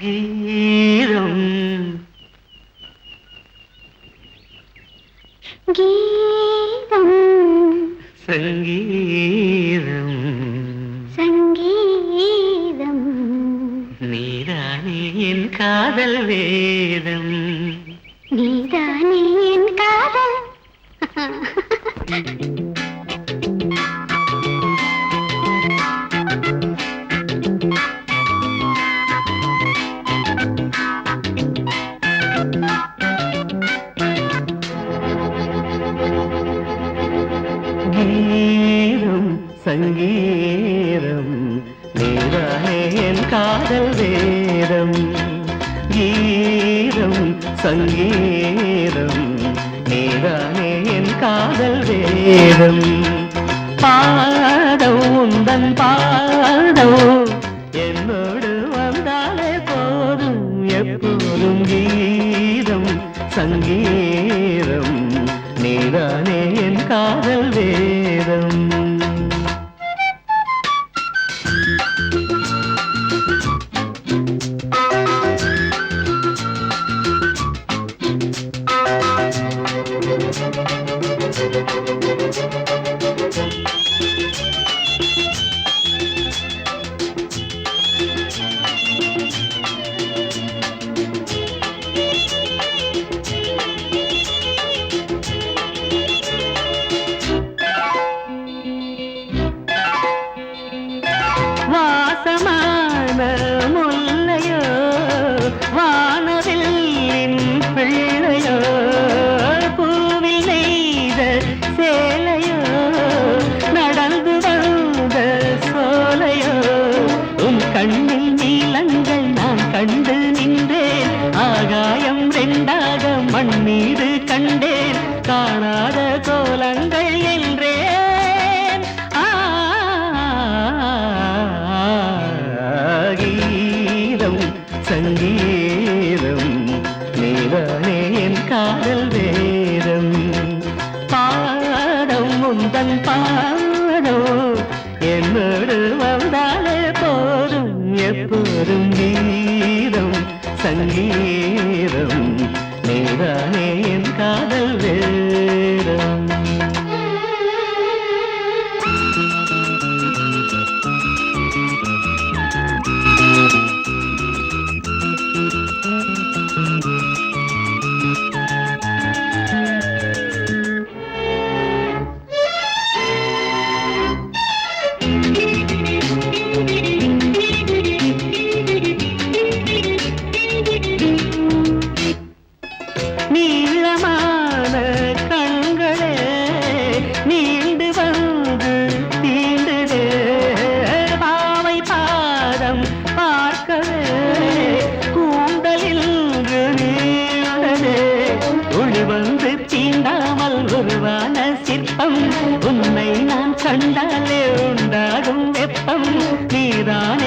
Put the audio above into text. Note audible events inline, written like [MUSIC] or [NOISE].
கீதம். கீதம். சங்கீதம். சங்கீதம். நீதானே என் காதல் வேதம். நீதானே என் காதல். [LAUGHS] சங்கீதம் சங்கீதம். நீதானே என் காதல் வேதம். கீதம் சங்கீதம். நீதானே என் காதல் வேதம். பாதம் உந்தன் பாதம் என்னோடு வந்தாலே போதும் எப்போதும் கீதம் சங்கீதம். நீதானே என் காதல் வேதம் கண்டாக மண் மீது கண்டேன். காணாத கோலங்கள் என்றேன். ஆகீதம் சங்கீதம் நீதானே என் காதல் வேதம். பாடம் முந்தன் பாடோ என்னோடு நீதானே என் காதல்? உருவான சிற்பம். உன்னை நான் கண்டாலே உண்டாகும் வெப்பம். நீதான்